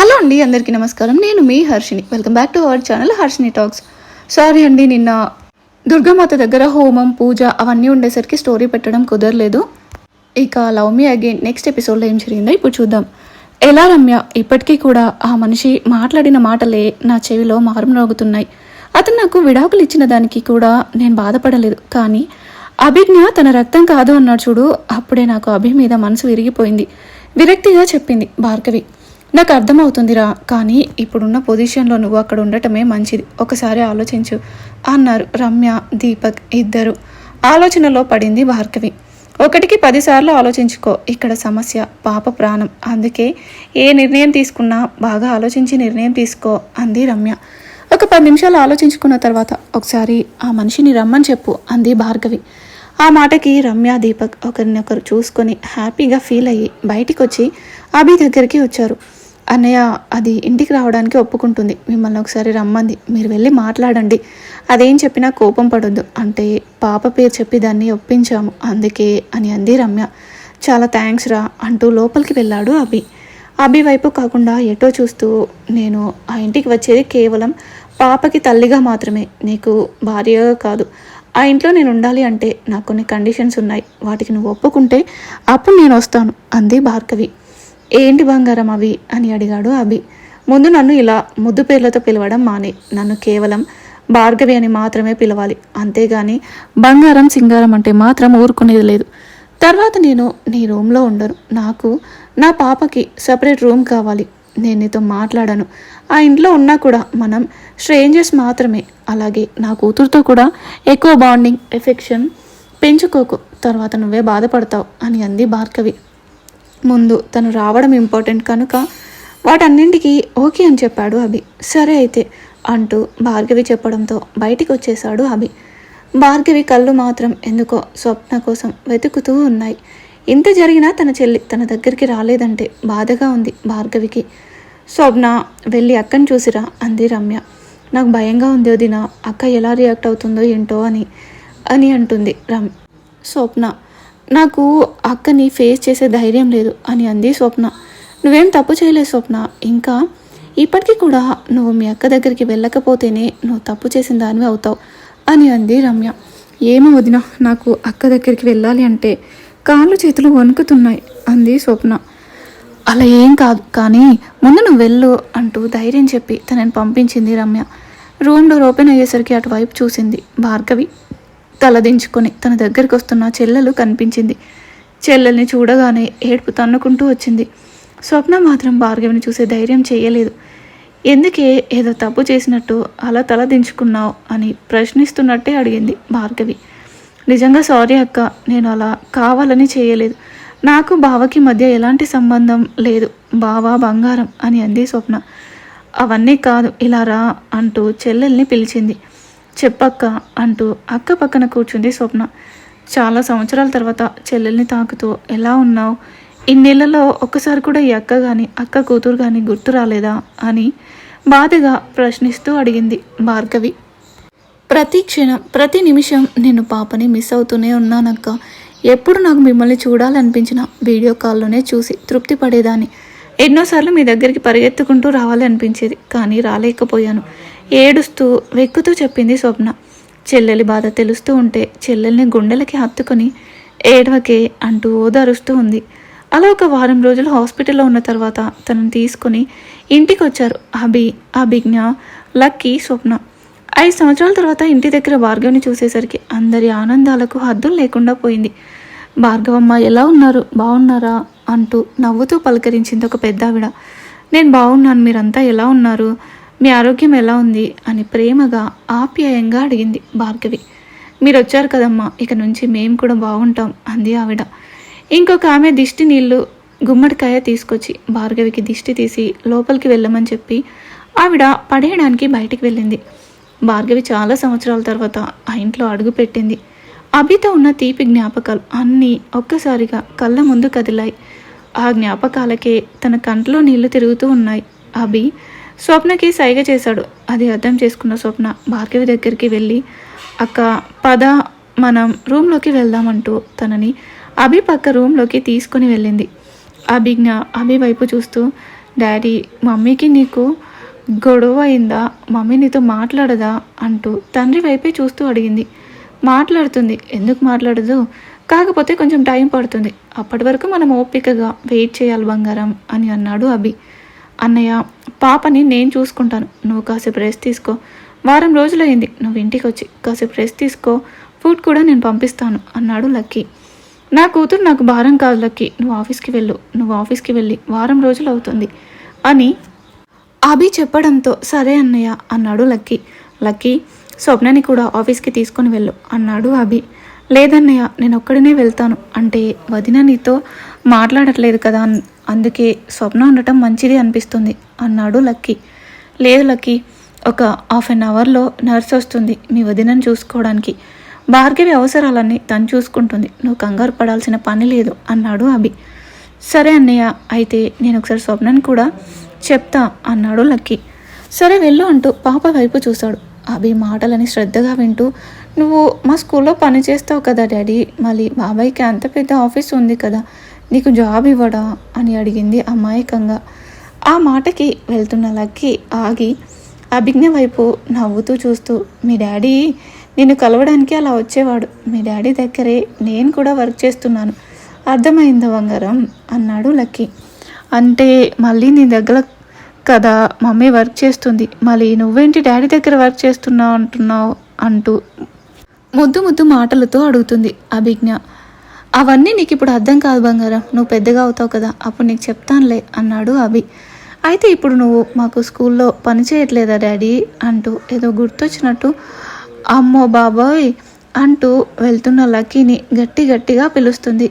Hello అండి అందరికీ నమస్కారం. నేను మీ Harshini welcome back to our channel Harshini talks sorry అండి నిన్న దుర్గామాత దగ్గర హోమం పూజ అవన్నీ ఉండేసరికి స్టోరీ పెట్టడం కుదరలేదు. ఇక లవ్ మీ అగైన్ నెక్స్ట్ ఎపిసోడ్లో ఏం జరిగిందో ఇప్పుడు చూద్దాం. ఎలా రమ్య? ఇప్పటికీ కూడా ఆ మనిషి మాట్లాడిన మాటలే నా చెవిలో మారుమ్రోగుతున్నాయి అతను నాకు విడాకులు ఇచ్చిన దానికి కూడా నేను బాధపడలేదు. కానీ అభిజ్ఞ తన రక్తం కాదు అన్నాడు చూడు అప్పుడే నాకు అభి మీద మనసు విరిగిపోయింది. విరక్తిగా చెప్పింది భార్గవి. నాకు అర్థమవుతుందిరా కానీ ఇప్పుడున్న పొజిషన్లో నువ్వు అక్కడ ఉండటమే మంచిది. ఒకసారి ఆలోచించు అన్నారు రమ్య దీపక్ ఇద్దరు. ఆలోచనలో పడింది భార్గవి. ఒకటికి పదిసార్లు ఆలోచించుకో ఇక్కడ సమస్య పాప ప్రాణం. అందుకే ఏ నిర్ణయం తీసుకున్నా బాగా ఆలోచించి నిర్ణయం తీసుకో అంది రమ్య. ఒక పది నిమిషాలు ఆలోచించుకున్న తర్వాత ఒకసారి ఆ మనిషిని రమ్మని చెప్పు అంది భార్గవి. ఆ మాటకి రమ్య దీపక్ ఒకరినొకరు చూసుకొని హ్యాపీగా ఫీల్ అయ్యి బయటికి వచ్చి అభి దగ్గరికి వచ్చారు. అన్నయ్య అది ఇంటికి రావడానికి ఒప్పుకుంటుంది. మిమ్మల్ని ఒకసారి రమ్మంది. మీరు వెళ్ళి మాట్లాడండి. అదేం చెప్పినా కోపం పడొద్దు. అంటే పాప పేరు చెప్పి దాన్ని ఒప్పించాము. అందుకే అని అంది రమ్య. చాలా థ్యాంక్స్ రా అంటూ లోపలికి వెళ్ళాడు అభి. అభి వైపు కాకుండా ఎటో చూస్తూ నేను ఆ ఇంటికి వచ్చేది కేవలం పాపకి తల్లిగా మాత్రమే. నీకు భార్యగా కాదు. ఆ ఇంట్లో నేను ఉండాలి అంటే నాకు కొన్ని కండిషన్స్ ఉన్నాయి. వాటికి నువ్వు ఒప్పుకుంటే అప్పుడు నేను వస్తాను అంది భార్గవి. ఏంటి బంగారం అవి? అని అడిగాడు అభి. ముందు నన్ను ఇలా ముద్దు పేర్లతో పిలవడం మానే. నన్ను కేవలం భార్గవి అని మాత్రమే పిలవాలి. అంతేగాని బంగారం సింగారం అంటే మాత్రం ఊరుకునేది లేదు. తర్వాత నేను నీ రూమ్లో ఉండను. నాకు నా పాపకి సపరేట్ రూమ్ కావాలి. నేను నీతో మాట్లాడాను. ఆ ఇంట్లో ఉన్నా కూడా మనం స్ట్రేంజర్స్ మాత్రమే. అలాగే నా కూతురుతో కూడా ఎక్కువ బాండింగ్ ఎఫెక్షన్ పెంచుకోకు. తర్వాత నువ్వే బాధపడతావు అని అంది భార్గవి. ముందు తను రావడం ఇంపార్టెంట్ కనుక వాటన్నింటికి ఓకే అని చెప్పాడు అభి. సరే అయితే అంటూ భార్గవి చెప్పడంతో బయటికి వచ్చేశాడు అభి. భార్గవి కళ్ళు మాత్రం ఎందుకో స్వప్న కోసం వెతుకుతూ ఉన్నాయి. ఇంత జరిగినా తన చెల్లి తన దగ్గరికి రాలేదంటే బాధగా ఉంది భార్గవికి. స్వప్న వెళ్ళి అక్కని చూసిరా అంది రమ్య. నాకు భయంగా ఉంది వదిన అక్క ఎలా రియాక్ట్ అవుతుందో ఏంటో అని అని అంటుంది రమ్ స్వప్న. నాకు అక్కని ఫేస్ చేసే ధైర్యం లేదు అని అంది స్వప్న. నువ్వేం తప్పు చేయలేదు స్వప్న. ఇంకా ఇప్పటికీ కూడా నువ్వు మీ అక్క దగ్గరికి వెళ్ళకపోతేనే నువ్వు తప్పు చేసిన దానివి అవుతావు అని అంది రమ్య. ఏమో వదిన నాకు అక్క దగ్గరికి వెళ్ళాలి అంటే కాళ్ళు చేతులు వణుకుతున్నాయి అంది స్వప్న. అలా ఏం కాదు కానీ ముందు నువ్వు వెళ్ళు అంటూ ధైర్యం చెప్పి తనని పంపించింది రమ్య. రూమ్ డోర్ ఓపెన్ అయ్యేసరికి అటువైపు చూసింది భార్గవి. తలదించుకొని తన దగ్గరికి వస్తున్న చెల్లెలు కనిపించింది. చెల్లెల్ని చూడగానే ఏడుపు తన్నుకుంటూ వచ్చింది. స్వప్న మాత్రం భార్గవిని చూసే ధైర్యం చేయలేదు. ఎందుకే ఏదో తప్పు చేసినట్టు అలా తల దించుకున్నావు అని ప్రశ్నిస్తున్నట్టే అడిగింది భార్గవి. నిజంగా సారీ అక్క నేను అలా కావాలని చేయలేదు. నాకు బావకి మధ్య ఎలాంటి సంబంధం లేదు. బావ బంగారం అని అంది స్వప్న. అవన్నీ కాదు ఇలా రా అంటూ చెల్లెల్ని పిలిచింది. చెప్పక్క అంటూ అక్క పక్కన కూర్చుంది స్వప్న. చాలా సంవత్సరాల తర్వాత చెల్లెల్ని తాకుతూ ఎలా ఉన్నావు? ఇన్నేళ్ళలో ఒక్కసారి కూడా ఈ అక్క కానీ అక్క కూతురు కానీ గుర్తు రాలేదా? అని బాధగా ప్రశ్నిస్తూ అడిగింది భార్గవి. ప్రతి క్షణం ప్రతి నిమిషం నేను పాపని మిస్ అవుతూనే ఉన్నానక్క. ఎప్పుడు నాకు మిమ్మల్ని చూడాలనిపించిన వీడియో కాల్లోనే చూసి తృప్తి పడేదాన్ని. ఎన్నోసార్లు మీ దగ్గరికి పరిగెత్తుకుంటూ రావాలనిపించేది కానీ రాలేకపోయాను. ఏడుస్తూ వెక్కుతూ చెప్పింది స్వప్న. చెల్లెలి బాధ తెలుస్తూ ఉంటే చెల్లెల్ని గుండెలకి హత్తుకొని ఏడవకే అంటూ ఓదారుస్తూ ఉంది. అలా ఒక వారం రోజులు హాస్పిటల్లో ఉన్న తర్వాత తనను తీసుకొని ఇంటికి వచ్చారు అభి అభిజ్ఞ లక్కీ స్వప్న. ఐదు సంవత్సరాల తర్వాత ఇంటి దగ్గర భార్గవిని చూసేసరికి అందరి ఆనందాలకు హద్దులు లేకుండా పోయింది. భార్గవమ్మ ఎలా ఉన్నారు? బాగున్నారా అంటూ నవ్వుతూ పలకరించింది ఒక పెద్ద ఆవిడ నేను బాగున్నాను మీరంతా ఎలా ఉన్నారు? మీ ఆరోగ్యం ఎలా ఉంది? అని ప్రేమగా ఆప్యాయంగా అడిగింది భార్గవి. మీరు వచ్చారు కదమ్మా ఇక నుంచి మేము కూడా బాగుంటాం అంది ఆవిడ. ఇంకొక ఆమె దిష్టి నీళ్ళు గుమ్మడికాయ తీసుకొచ్చి భార్గవికి దిష్టి తీసి లోపలికి వెళ్ళమని చెప్పి ఆవిడ పడేయడానికి బయటికి వెళ్ళింది. భార్గవి చాలా సంవత్సరాల తర్వాత ఆ ఇంట్లో అడుగు పెట్టింది. అభితో ఉన్న తీపి జ్ఞాపకాలు అన్నీ ఒక్కసారిగా కళ్ళ ముందు కదిలాయి. ఆ జ్ఞాపకాలకే తన కంట్లో నీళ్ళు తిరుగుతూ ఉన్నాయి. అభి స్వప్నకి సైగ చేశాడు. అది అర్థం చేసుకున్న స్వప్న భార్గవి దగ్గరికి వెళ్ళి అక్క పద మనం రూమ్లోకి వెళ్దామంటూ తనని అభి పక్క రూమ్లోకి తీసుకొని వెళ్ళింది. అభిజ్ఞ అభి వైపు చూస్తూ డాడీ మమ్మీకి నీకు గొడవ అయిందా? మమ్మీ నీతో మాట్లాడదా? అంటూ తండ్రి వైపే చూస్తూ అడిగింది. మాట్లాడుతుంది. ఎందుకు మాట్లాడదు? కాకపోతే కొంచెం టైం పడుతుంది. అప్పటి వరకు మనం ఓపికగా వెయిట్ చేయాలి బంగారం అని అన్నాడు అభి. అన్నయ్య పాపని నేను చూసుకుంటాను. నువ్వు కాసేపు రెస్ట్ తీసుకో. వారం రోజులైంది నువ్వు ఇంటికి వచ్చి కాసేపు రెస్ట్ తీసుకో. ఫుడ్ కూడా నేను పంపిస్తాను అన్నాడు లక్కీ. నా కూతురు నాకు భారం కాదు లక్కీ. నువ్వు ఆఫీస్కి వెళ్ళు. నువ్వు ఆఫీస్కి వెళ్ళి వారం రోజులు అవుతుంది అని అభి చెప్పడంతో సరే అన్నయ్య అన్నాడు లక్కీ. లక్కీ స్వప్నని కూడా ఆఫీస్కి తీసుకొని వెళ్ళు అన్నాడు అభి. లేదన్నయ్య నేను ఒక్కడినే వెళ్తాను. అంటే వదిన నీతో మాట్లాడట్లేదు కదా అందుకే స్వప్న ఉండటం మంచిది అనిపిస్తుంది అన్నాడు లక్కీ. లేదు లక్కీ ఒక హాఫ్ అన్ అవర్లో నర్స్ వస్తుంది మీ వదినను చూసుకోవడానికి. భార్గవి అవసరాలన్నీ తను చూసుకుంటుంది నువ్వు కంగారు పడాల్సిన పని లేదు అన్నాడు అభి. సరే అన్నయ్య అయితే నేను ఒకసారి స్వప్నని కూడా చెప్తా అన్నాడు లక్కీ. సరే వెళ్ళు అంటూ పాప వైపు చూశాడు. అభి మాటలని శ్రద్ధగా వింటూ నువ్వు మా స్కూల్లో పని చేస్తావు కదా డాడీ మళ్ళీ బాబాయ్కి అంత పెద్ద ఆఫీస్ ఉంది కదా నీకు జాబ్ ఇవ్వడా? అని అడిగింది అమాయకంగా. ఆ మాటకి వెళ్తున్న లక్కీ ఆగి అభిజ్ఞ వైపు నవ్వుతూ చూస్తూ మీ డాడీ నిన్ను కలవడానికి అలా వచ్చేవాడు. మీ డాడీ దగ్గరే నేను కూడా వర్క్ చేస్తున్నాను. అర్థమైంది బంగారం? అన్నాడు లక్కీ. అంటే మళ్ళీ నీ దగ్గర కదా మమ్మీ వర్క్ చేస్తుంది. మళ్ళీ నువ్వేంటి డాడీ దగ్గర వర్క్ చేస్తున్నావు అంటున్నావు? అంటూ ముద్దు ముద్దు మాటలతో అడుగుతుంది అభిజ్ఞ. అవన్నీ నీకు ఇప్పుడు అర్థం కాదు బంగారం. నువ్వు పెద్దగా అవుతావు కదా అప్పుడు నీకు చెప్తానులే అన్నాడు అభి. అయితే ఇప్పుడు నువ్వు మాకు స్కూల్లో పని చేయట్లేదా డాడీ? అంటూ ఏదో గుర్తొచ్చినట్టు అమ్మో బాబోయ్ అంటూ వెళ్తున్న లక్కీని గట్టి గట్టిగా పిలుస్తుంది.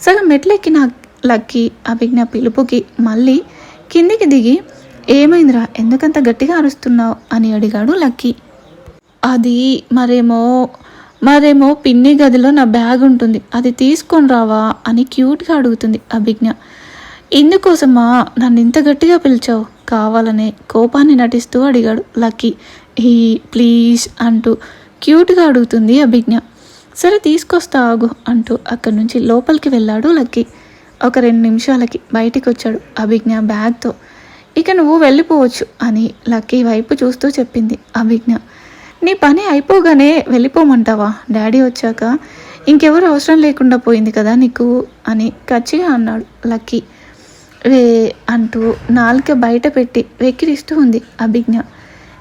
సగం మెట్లెక్కిన లక్కీ అభిజ్ఞ పిలుపుకి మళ్ళీ కిందికి దిగి ఏమైందిరా ఎందుకంత గట్టిగా అరుస్తున్నావు? అని అడిగాడు లక్కీ. అది మరేమో మరేమో పిన్ని గదిలో నా బ్యాగ్ ఉంటుంది. అది తీసుకొని రావా అని క్యూట్గా అడుగుతుంది అభిజ్ఞ. ఇందుకోసమా నన్ను ఇంత గట్టిగా పిలిచావు? కావాలనే కోపాన్ని నటిస్తూ అడిగాడు లక్కీ. ఈ ప్లీజ్ అంటూ క్యూట్గా అడుగుతుంది అభిజ్ఞ. సరే తీసుకొస్తా ఆగు అంటూ అక్కడి నుంచి లోపలికి వెళ్ళాడు లక్కీ. ఒక రెండు నిమిషాలకి బయటికి వచ్చాడు అభిజ్ఞ బ్యాగ్తో. ఇక నువ్వు వెళ్ళిపోవచ్చు అని లక్కీ వైపు చూస్తూ చెప్పింది అభిజ్ఞ. నీ పని అయిపోగానే వెళ్ళిపోమంటావా? డాడీ వచ్చాక ఇంకెవరు అవసరం లేకుండా పోయింది కదా నీకు? అని కచ్చిగా అన్నాడు లక్కీ. వే అంటూ నాలుక బయట పెట్టి వెక్కిరిస్తూ ఉంది అభిజ్ఞ.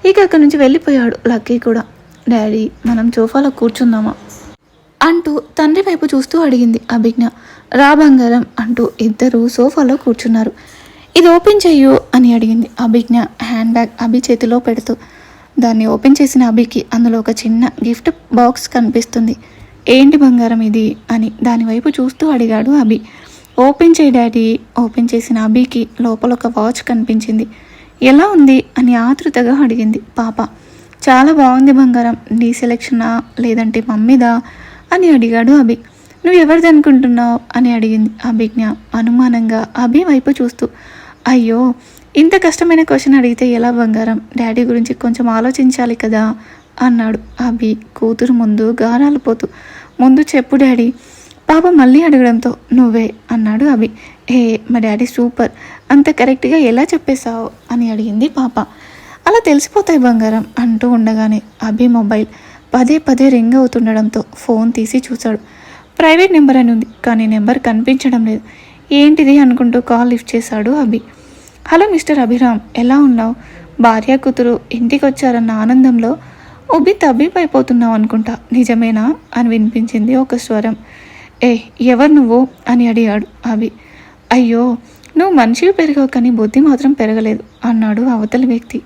ఇక అక్కడి నుంచి వెళ్ళిపోయాడు లక్కీ కూడా. డాడీ మనం సోఫాలో కూర్చుందామా? అంటూ తండ్రి వైపు చూస్తూ అడిగింది అభిజ్ఞ. రా బంగారం అంటూ ఇద్దరు సోఫాలో కూర్చున్నారు. ఇది ఓపెన్ చెయ్యు అని అడిగింది అభిజ్ఞ. హ్యాండ్ బ్యాగ్ అభి చేతిలో పెడుతూ. దాన్ని ఓపెన్ చేసిన అభికి అందులో ఒక చిన్న గిఫ్ట్ బాక్స్ కనిపిస్తుంది. ఏంటి బంగారం ఇది? అని దాని వైపు చూస్తూ అడిగాడు అభి. ఓపెన్ చేయి డాడీ. ఓపెన్ చేసిన అభికి లోపల ఒక వాచ్ కనిపించింది. ఎలా ఉంది? అని ఆతృతగా అడిగింది పాప. చాలా బాగుంది బంగారం. నీ సెలెక్షనా లేదంటే మమ్మీదా? అని అడిగాడు అభి. నువ్వు ఎవరిది అనుకుంటున్నావు? అని అడిగింది అభిజ్ఞ అనుమానంగా అభి వైపు చూస్తూ. అయ్యో ఇంత కష్టమైన క్వశ్చన్ అడిగితే ఎలా బంగారం? డాడీ గురించి కొంచెం ఆలోచించాలి కదా అన్నాడు అభి కూతురు ముందు గానాలు పోతూ. ముందు చెప్పు డాడీ. పాప మళ్ళీ అడగడంతో నువ్వే అన్నాడు అభి. ఏ మా డాడీ సూపర్. అంత కరెక్ట్గా ఎలా చెప్పేశావు? అని అడిగింది పాప. అలా తెలిసిపోతాయి బంగారం అంటూ ఉండగానే అభి మొబైల్ పదే పదే రింగ్ అవుతుండడంతో ఫోన్ తీసి చూశాడు. ప్రైవేట్ నెంబర్ అని ఉంది కానీ నెంబర్ కనిపించడం లేదు. ఏంటిది అనుకుంటూ కాల్ లిఫ్ట్ చేశాడు అభి. హలో మిస్టర్ అభిరామ్ ఎలా ఉన్నావు? భార్య కూతురు ఇంటికి వచ్చారన్న ఆనందంలో ఉబ్బి తబ్బిపైపోతున్నావు అనుకుంటా. నిజమేనా? అని వినిపించింది ఒక స్వరం. ఏ ఎవరు నువ్వు? అని అడిగాడు అభి. అయ్యో నువ్వు మనిషివి పెరగవు కానీ బుద్ధి మాత్రం పెరగలేదు అన్నాడు అవతలి వ్యక్తి.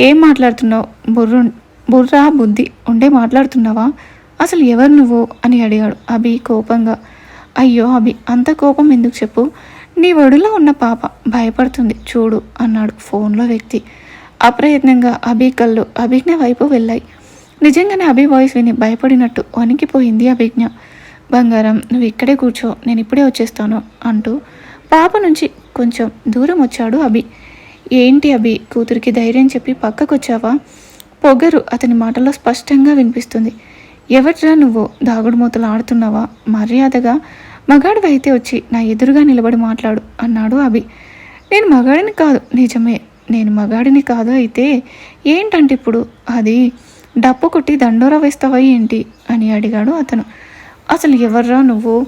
ఏం మాట్లాడుతున్నావు? బుర్రు బుర్రా బుద్ధి ఉండే మాట్లాడుతున్నావా? అసలు ఎవరు నువ్వు? అని అడిగాడు అభి కోపంగా. అయ్యో అభి అంత కోపం ఎందుకు చెప్పు? నీ ఒడిలో ఉన్న పాప భయపడుతుంది. చూడు అన్నాడు ఫోన్లో వ్యక్తి. అప్రయత్నంగా అభి కళ్ళు అభిజ్ఞ వైపు వెళ్ళాయి. నిజంగానే అభి వాయిస్ విని భయపడినట్టు వణికిపోయింది అభిజ్ఞ. బంగారం నువ్వు ఇక్కడే కూర్చో నేను ఇప్పుడే వచ్చేస్తాను అంటూ పాప నుంచి కొంచెం దూరం వచ్చాడు అభి. ఏంటి అభి కూతురికి ధైర్యం చెప్పి పక్కకొచ్చావా? పొగరు అతని మాటలో స్పష్టంగా వినిపిస్తుంది. ఎవట్రా నువ్వు? దాగుడు మూతలు ఆడుతున్నావా? మర్యాదగా మగాడు అయితే వచ్చి నా ఎదురుగా నిలబడి మాట్లాడు అన్నాడు అభి. నేను మగాడిని కాదు నిజమే. నేను మగాడిని కాదు అయితే ఏంటంటే ఇప్పుడు? అది డప్పు కొట్టి దండోరా వేస్తావా ఏంటి? అని అడిగాడు అతను. అసలు ఎవర్రా నువ్వు?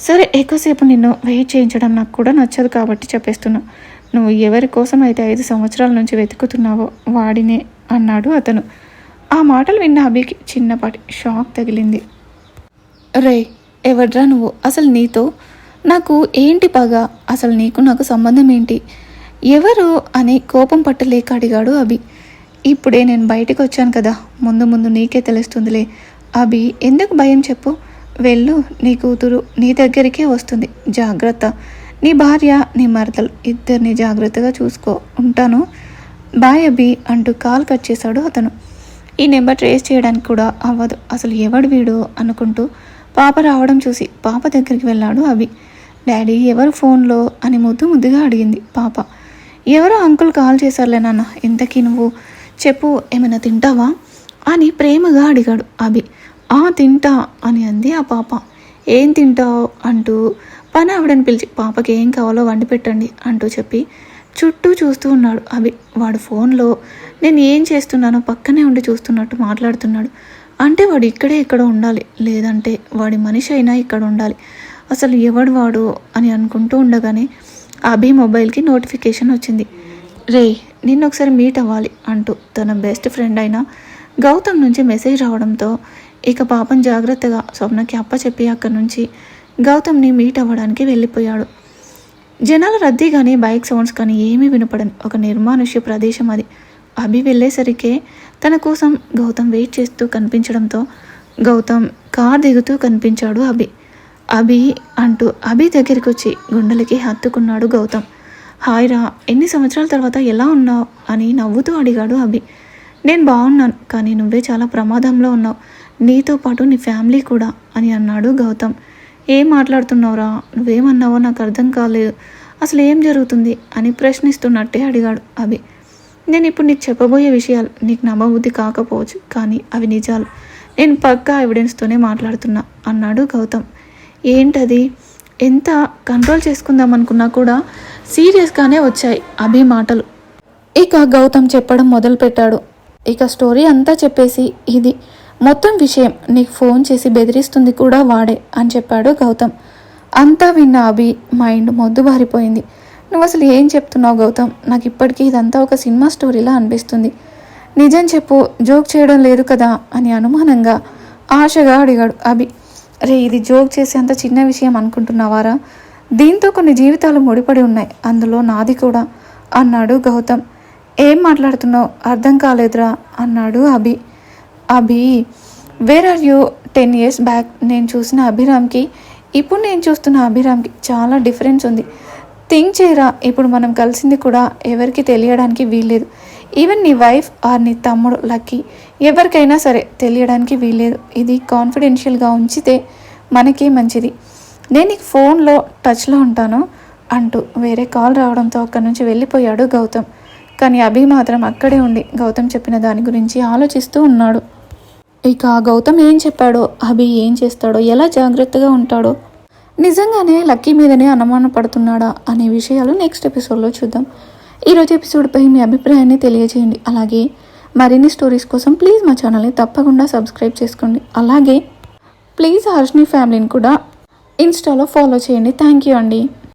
సరే ఎక్కువసేపు నిన్ను వెయిట్ చేయించడం నాకు కూడా నచ్చదు కాబట్టి చెప్పేస్తున్నా. నువ్వు ఎవరి కోసం అయితే ఐదు సంవత్సరాల నుంచి వెతుకుతున్నావో వాడినే అన్నాడు అతను. ఆ మాటలు విన్న అభికి చిన్నపాటి షాక్ తగిలింది. రే ఎవడ్రా నువ్వు? అసలు నీతో? నాకు ఏంటి పగ? అసలు నీకు నాకు సంబంధం ఏంటి? ఎవరు అని కోపం పట్టలేక అడిగాడు అభి. ఇప్పుడే నేను బయటకు వచ్చాను కదా. ముందు ముందు నీకే తెలుస్తుందిలే. అభి ఎందుకు భయం చెప్పు? వెళ్ళు నీ కూతురు నీ దగ్గరికే వస్తుంది. జాగ్రత్త. నీ భార్య నీ మరదలు ఇద్దరిని జాగ్రత్తగా చూసుకో. ఉంటాను. బాయ్ అభి అంటూ కాల్ కట్ చేశాడు అతను. ఈ నెంబర్ ట్రేస్ చేయడానికి కూడా అవ్వదు. అసలు ఎవడు వీడు? అనుకుంటూ పాప రావడం చూసి పాప దగ్గరికి వెళ్ళాడు అభి. డాడీ ఎవరు ఫోన్లో? అని ముద్దు ముద్దుగా అడిగింది పాప. ఎవరో అంకుల్ కాల్ చేశారులే నాన్న. ఇంతకీ నువ్వు చెప్పు ఏమైనా తింటావా? అని ప్రేమగా అడిగాడు అభి. ఆ తింటా అని అంది ఆ పాప. ఏం తింటావు? అంటూ పని ఆవిడని పిలిచి పాపకి ఏం కావాలో వండి పెట్టండి అంటూ చెప్పి చుట్టూ చూస్తూ ఉన్నాడు అభి. వాడు ఫోన్లో నేను ఏం చేస్తున్నానో పక్కనే ఉండి చూస్తున్నట్టు మాట్లాడుతున్నాడు. అంటే వాడు ఇక్కడే ఇక్కడ ఉండాలి. లేదంటే వాడి మనిషి అయినా ఇక్కడ ఉండాలి. అసలు ఎవడు వాడు అని అనుకుంటూ ఉండగానే అభి మొబైల్కి నోటిఫికేషన్ వచ్చింది. రే నిన్న ఒకసారి మీట్ అవ్వాలి అంటూ తన బెస్ట్ ఫ్రెండ్ అయిన గౌతమ్ నుంచి మెసేజ్ రావడంతో ఇక పాపం జాగ్రత్తగా స్వప్నకి అప్ప చెప్పి అక్కడి నుంచి గౌతమ్ని మీట్ అవ్వడానికి వెళ్ళిపోయాడు. జనాల రద్దీ కానీ బైక్ సౌండ్స్ కానీ ఏమీ వినపడని ఒక నిర్మానుష్య ప్రదేశం అది. అభి వెళ్ళేసరికే తన కోసం గౌతమ్ వెయిట్ చేస్తూ కనిపించడంతో గౌతమ్ కార్ దిగుతూ కనిపించాడు అభి. అభి అంటూ అభి దగ్గరికి వచ్చి గుండెలకి హత్తుకున్నాడు గౌతమ్. హాయ్ రా ఎన్ని సంవత్సరాల తర్వాత ఎలా ఉన్నావు? అని నవ్వుతూ అడిగాడు అభి. నేను బాగున్నాను కానీ నువ్వే చాలా ప్రమాదంలో ఉన్నావు. నీతో పాటు నీ ఫ్యామిలీ కూడా అని అన్నాడు గౌతమ్. ఏం మాట్లాడుతున్నావురా నువ్వేమన్నావో నాకు అర్థం కాలేదు. అసలు ఏం జరుగుతుంది? అని ప్రశ్నిస్తున్నట్టే అడిగాడు అభి. నేను ఇప్పుడు నీకు చెప్పబోయే విషయాలు నీకు నమ్మబుద్ధి కాకపోవచ్చు కానీ అవి నిజాలు. నేను పక్కా ఎవిడెన్స్తోనే మాట్లాడుతున్నా అన్నాడు గౌతమ్. ఏంటది? ఎంత కంట్రోల్ చేసుకుందాం అనుకున్నా కూడా సీరియస్గానే వచ్చాయి అభి మాటలు. ఇక గౌతమ్ చెప్పడం మొదలుపెట్టాడు. ఇక స్టోరీ అంతా చెప్పేసి ఇది మొత్తం విషయం నీకు ఫోన్ చేసి బెదిరిస్తుంది కూడా వాడే అని చెప్పాడు గౌతమ్. అంతా విన్న అభి మైండ్ మొద్దుబారిపోయింది నువ్వు అసలు ఏం చెప్తున్నావు గౌతమ్? నాకు ఇప్పటికీ ఇదంతా ఒక సినిమా స్టోరీలా అనిపిస్తుంది. నిజం చెప్పు జోక్ చేయడం లేదు కదా అని అనుమానంగా ఆశగా అడిగాడు అభి. రే ఇది జోక్ చేసేంత చిన్న విషయం అనుకుంటున్నావారా? దీంతో కొన్ని జీవితాలు ముడిపడి ఉన్నాయి. అందులో నాది కూడా అన్నాడు గౌతమ్. ఏం మాట్లాడుతున్నావు? అర్థం కాలేదురా అన్నాడు Abhi. Abhi where are you ten years back నేను చూసిన అభిరామ్కి ఇప్పుడు నేను చూస్తున్న అభిరామ్కి చాలా డిఫరెన్స్ ఉంది. థింక్ చేయరా? ఇప్పుడు మనం కలిసింది కూడా ఎవరికి తెలియడానికి వీల్లేదు. ఈవెన్ నీ వైఫ్ ఆర్ నీ తమ్ముడు లక్కీ ఎవరికైనా సరే తెలియడానికి వీల్లేదు. ఇది కాన్ఫిడెన్షియల్గా ఉంచితే మనకి మంచిది. నేను నీకు ఫోన్లో టచ్లో ఉంటాను అంటూ వేరే కాల్ రావడంతో అక్కడి నుంచి వెళ్ళిపోయాడు గౌతమ్. కానీ అభి మాత్రం అక్కడే ఉండి గౌతమ్ చెప్పిన దాని గురించి ఆలోచిస్తూ ఉన్నాడు. ఇక గౌతమ్ ఏం చెప్పాడో అభి ఏం చేస్తాడో ఎలా జాగ్రత్తగా ఉంటాడో నిజంగానే లక్కీ మీదనే అనుమాన పడుతున్నాడా అనే విషయాలు నెక్స్ట్ ఎపిసోడ్లో చూద్దాం. ఈరోజు ఎపిసోడ్పై మీ అభిప్రాయాన్ని తెలియజేయండి. అలాగే మరిన్ని స్టోరీస్ కోసం ప్లీజ్ మా ఛానల్ని తప్పకుండా సబ్స్క్రైబ్ చేసుకోండి. అలాగే ప్లీజ్ హర్షిని ఫ్యామిలీని కూడా ఇన్స్టాలో ఫాలో చేయండి. థ్యాంక్ యూ అండి.